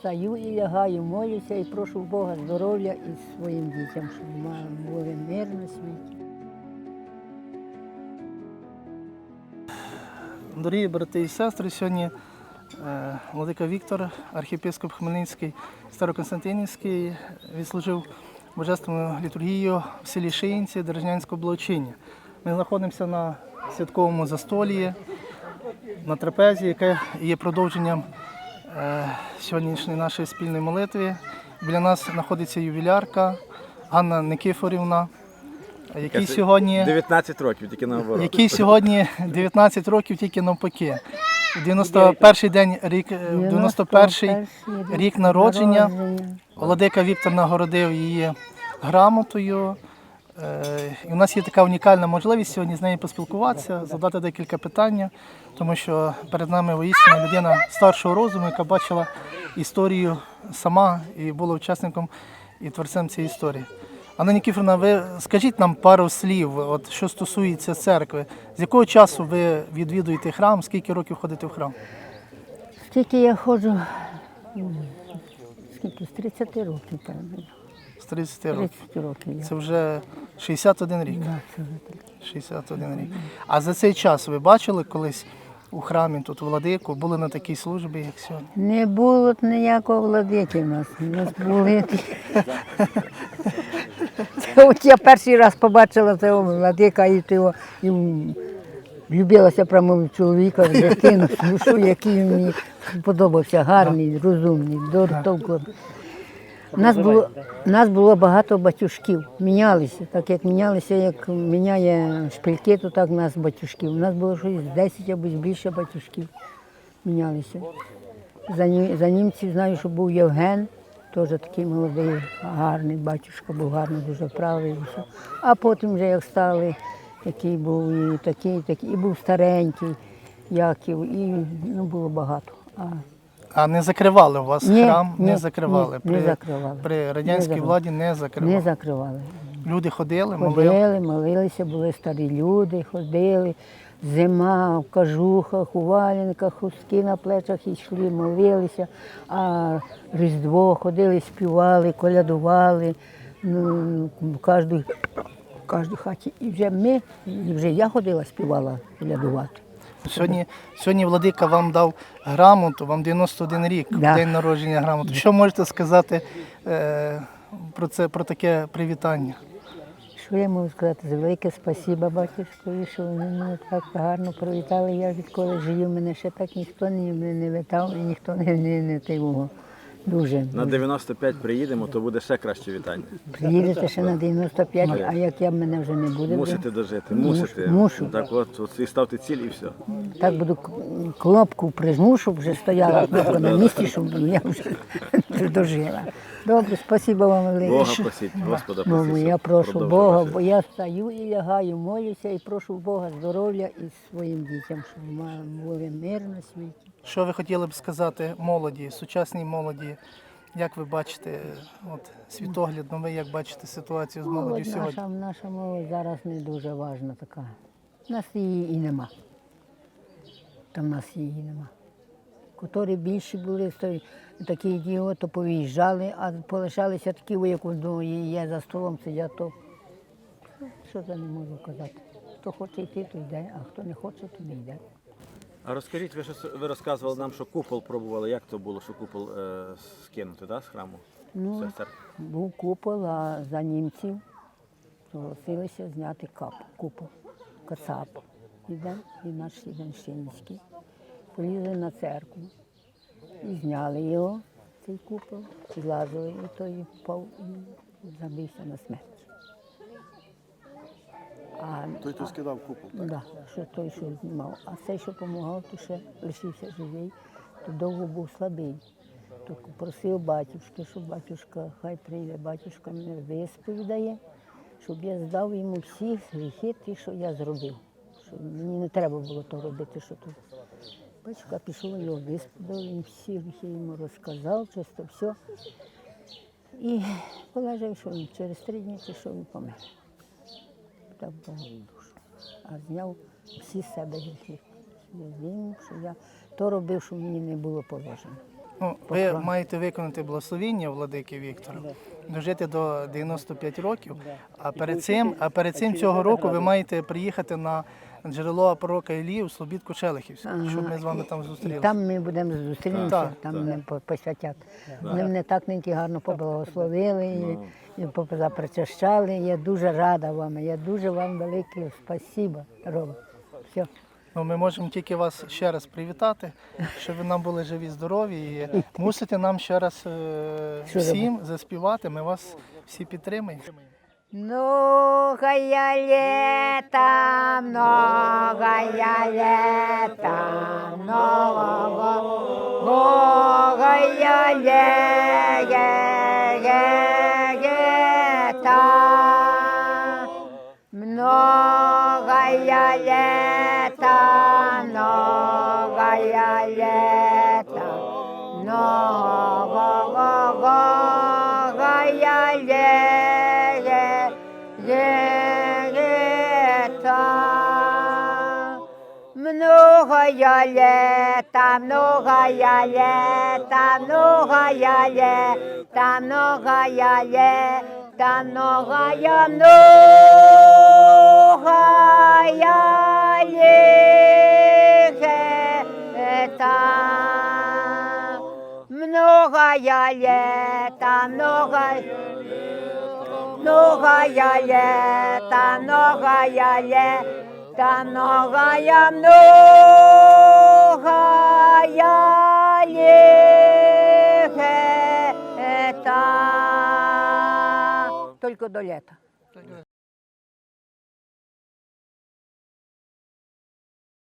стаю і лягаю, молюся і прошу Бога здоров'я і своїм дітям, щоб були мир на світі. Дорогі брати і сестри, сьогодні е, владика Віктор, архієпископ Хмельницький, Староконстантинівський, відслужив божественну літургію в селі Шиїнці Дережнянського благочиння. Ми знаходимося на святковому застолі, на трапезі, яке є продовженням е, сьогоднішньої нашої спільної молитви. Біля нас знаходиться ювілярка Ганна Никифорівна, який сьогодні 19 років, тільки наоборот. який сьогодні 19 років тільки навпаки. 91-й день рік, е, 91-й рік народження Владика Віктор нагородив її грамотою. Е, І у нас є така унікальна можливість сьогодні з нею поспілкуватися, задати декілька питань, тому що перед нами воістина людина старшого розуму, яка бачила історію сама і була учасником і творцем цієї історії. Анна Нікіфорівна, ви скажіть нам пару слів, от що стосується церкви. З якого часу ви відвідуєте храм? Скільки років ходите в храм? Скільки я ходжу, скільки, з 30 років, певно. З 30 років. 30 років я. Це вже 61 рік. Да, це вже таке. 61 рік. А за цей час ви бачили колись у храмі тут владику, були на такій службі, як сьогодні? Не було ніякого владики в нас. У нас були. ті- Це от я перший раз побачила цього владика і того, і м, влюбилася прямо в чоловіка, в дитину, душу, який мені подобався, гарний, розумний, до толку. Нас було, нас було багато батюшків, мінялися. Так як мінялися, як міняє шпильки, то так у нас батюшків. У нас було щось 10 або більше батюшків мінялися. За, ні- за німців знаю, що був Євген, теж такий молодий, гарний батюшка, був гарний, дуже правий. і все. А потім вже як стали, такий був і такий, і такий, і був старенький Яків, і ну, було багато. А А не закривали у вас Ні, храм? ні, не закривали. ні, не закривали. при радянській закривали. владі не закривали. не закривали. Люди ходили, молили. Ходили, молилися, були старі люди, ходили. Зима в кажухах, у валенках, хустки на плечах йшли, молилися, а Різдво ходили, співали, колядували ну, в кожній, в кожній хаті. І вже ми, і вже я ходила, співала колядувати. Сьогодні, сьогодні владика вам дав грамоту, вам 91 рік, Да. день народження грамоти. Що можете сказати е, про це, про таке привітання? Що я можу сказати? Велике спасіба батюшкові, що вони мене так гарно привітали. Я відколи жив, мене ще так ніхто не, не, вітав і ніхто не, не, не тивого. Дуже. На 95 приїдемо, то буде ще краще вітання. Приїдете ще на 95, а як я мене вже не буде. Мусите дожити, мусите. мушу. Так от, от і ставте ціль і все. Так буду к- кнопку прижму, щоб вже стояла кнопка на місці, щоб я вже дожила. Добре, спасибо вам велике. Бога просіть, Господа просіть. я прошу Бога, бо я стаю і лягаю, молюся і прошу Бога здоров'я і своїм дітям, щоб ма- були мир на світі. Що ви хотіли б сказати молоді, сучасній молоді? Як ви бачите от, світогляд новий, як бачите ситуацію з молоддю Молодь сьогодні? наша, наша молодь зараз не дуже важна така. У нас її і нема. Там в нас її нема. Котрі більші були, то такі діо, то повиїжджали, а полишалися такі, о, як ну, є за столом сидять, то що за не можу казати. Хто хоче йти, то йде, а хто не хоче, то не йде. А розкажіть, ви, щось- ви розказували нам, що купол пробували. Як то було, що купол е, скинути да, з храму? Ну? Був купол, а за німців согласилися зняти кап, купол, кацап. Іде, і наш Іванщинський. Полізли на церкву і зняли його, цей купол, злазили, і той впав і забився на смерть. А, Той, хто скидав купол. Да, що той, що знімав. А цей, що допомагав, то ще лишився живий, то довго був слабий. То просив батюшки, щоб батюшка, хай прийде, батюшка мене висповідає, щоб я здав йому всі гріхи, ті, що я зробив. Що мені не треба було то робити, що тут. Батюшка пішов, його висповідав, він всі гріхи йому розказав, чисто все. І полежав, що він через три дні пішов і помер так Богу душу. А зняв всі себе гріхи. Він, що я то робив, що мені не було положено. Ну, ви маєте виконати благословіння владики Віктора, дожити до 95 років. А перед цим, а перед цим цього року ви маєте приїхати на джерело пророка Ілії у Слобідку Челихівську, щоб ми з вами там зустрілися. там ми будемо зустрінутися, Так, там мене по- посвятять. Вони мене так неньки гарно поблагословили і, і поп- запричащали. Я дуже рада вам. Я дуже вам велике спасибо, Рома. Все. Ну, ми можемо тільки вас ще раз привітати, щоб ви нам були живі, здорові. І мусите нам ще раз е, Що всім заспівати. Ми вас всі підтримуємо. Многое лето, многое лето, много, многое лето, Многое лето, многое лето, многое лето, многое лето, многое, многое лето. Многое лето, многое многое лето, многое лето, многое, многое лето. Только до лета.